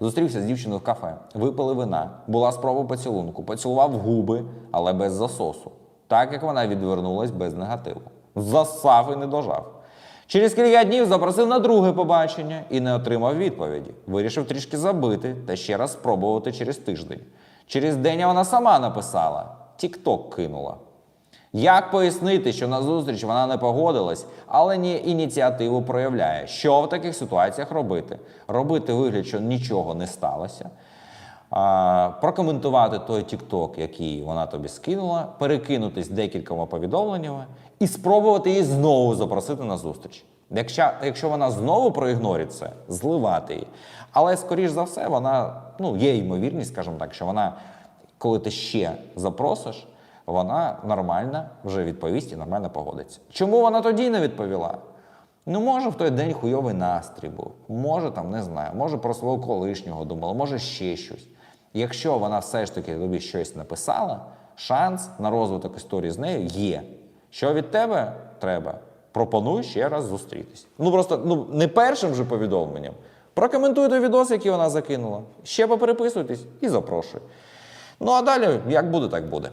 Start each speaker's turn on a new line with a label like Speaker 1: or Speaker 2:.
Speaker 1: Зустрівся з дівчиною в кафе, випили вина, була спроба поцілунку, поцілував губи, але без засосу. Так як вона відвернулась без негативу. Засав і не дожав. Через кілька днів запросив на друге побачення і не отримав відповіді. Вирішив трішки забити та ще раз спробувати через тиждень. Через день вона сама написала: Тік-ток кинула. Як пояснити, що на зустріч вона не погодилась, але ні ініціативу проявляє? Що в таких ситуаціях робити? Робити вигляд, що нічого не сталося. Прокоментувати той TikTok, який вона тобі скинула, перекинутись декількома повідомленнями і спробувати її знову запросити на зустріч. Якщо, якщо вона знову проігнорить це, зливати її. Але, скоріш за все, вона ну, є ймовірність, скажімо так, що вона, коли ти ще запросиш, вона нормально вже відповість і нормально погодиться. Чому вона тоді не відповіла? Ну, може, в той день хуйовий настрій був, може там не знаю, може про свого колишнього думала, може ще щось. Якщо вона все ж таки тобі щось написала, шанс на розвиток історії з нею є. Що від тебе треба? Пропоную ще раз зустрітись. Ну просто ну не першим же повідомленням. Прокоментуйте відос, який вона закинула. Ще попереписуйтесь і запрошую. Ну а далі, як буде, так буде.